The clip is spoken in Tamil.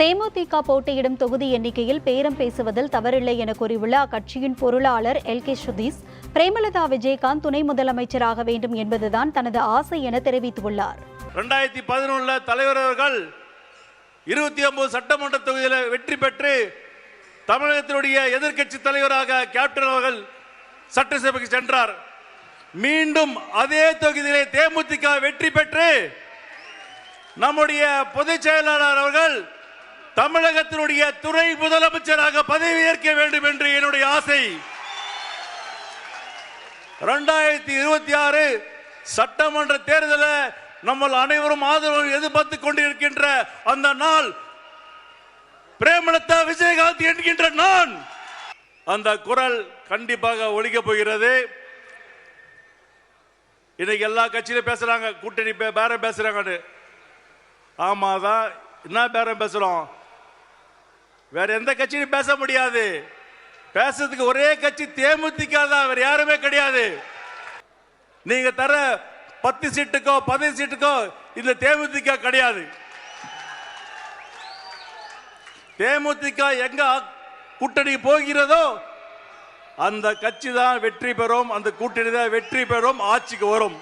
தேமுதிக போட்டியிடும் தொகுதி எண்ணிக்கையில் பேரம் பேசுவதில் தவறில்லை என கூறியுள்ள அக்கட்சியின் பொருளாளர் எல் கே சுதீஷ் பிரேமலதா விஜயகாந்த் துணை முதலமைச்சராக வேண்டும் என்பதுதான் தனது ஆசை என தெரிவித்துள்ளார். ரெண்டாயிரத்தி பதினொன்னுல தலைவர் அவர்கள் இருபத்தி ஒன்பது சட்டமன்ற தொகுதியில் வெற்றி பெற்று தமிழகத்தினுடைய எதிர்க்கட்சி தலைவராக கேப்டன் அவர்கள் சட்டசபைக்கு சென்றார். மீண்டும் அதே தொகுதியிலே தேமுதிக வெற்றி பெற்று நம்முடைய பொதுச் செயலாளர் அவர்கள் தமிழகத்தினுடைய துணை முதலமைச்சராக பதவியேற்க வேண்டும் என்று என்னுடைய ஆசை. ரெண்டாயிரத்தி இருபத்தி ஆறு சட்டமன்ற தேர்தலில் நம்ம அனைவரும் ஆதரவு எதிர்பார்த்து கொண்டிருக்கின்ற அந்த நாள் பிரேமலதா விஜயகாந்த் என்கின்ற நான். அந்த குரல் கண்டிப்பாக ஒழிக்க போகிறது. இன்னைக்கு எல்லா கட்சியிலும் பேசுறாங்க கூட்டணி பேரம் பேசுறாங்கன்னு. ஆமாதான் என்ன பேரம் பேசுறோம்? வேற எந்த கட்சியும் பேச முடியாது. பேசுறதுக்கு ஒரே கட்சி தேமுதிக தான் வேற யாருமே கிடையாது. நீங்க தர பத்து சீட்டுக்கோ பதினஞ்சு சீட்டுக்கோ இந்த தேமுதிக கிடையாது. தேமுதிக எங்க கூட்டணி போகிறதோ அந்த கட்சி தான் வெற்றி பெறும் அந்த கூட்டணி தான் வெற்றி பெறும் ஆட்சிக்கு வரும்.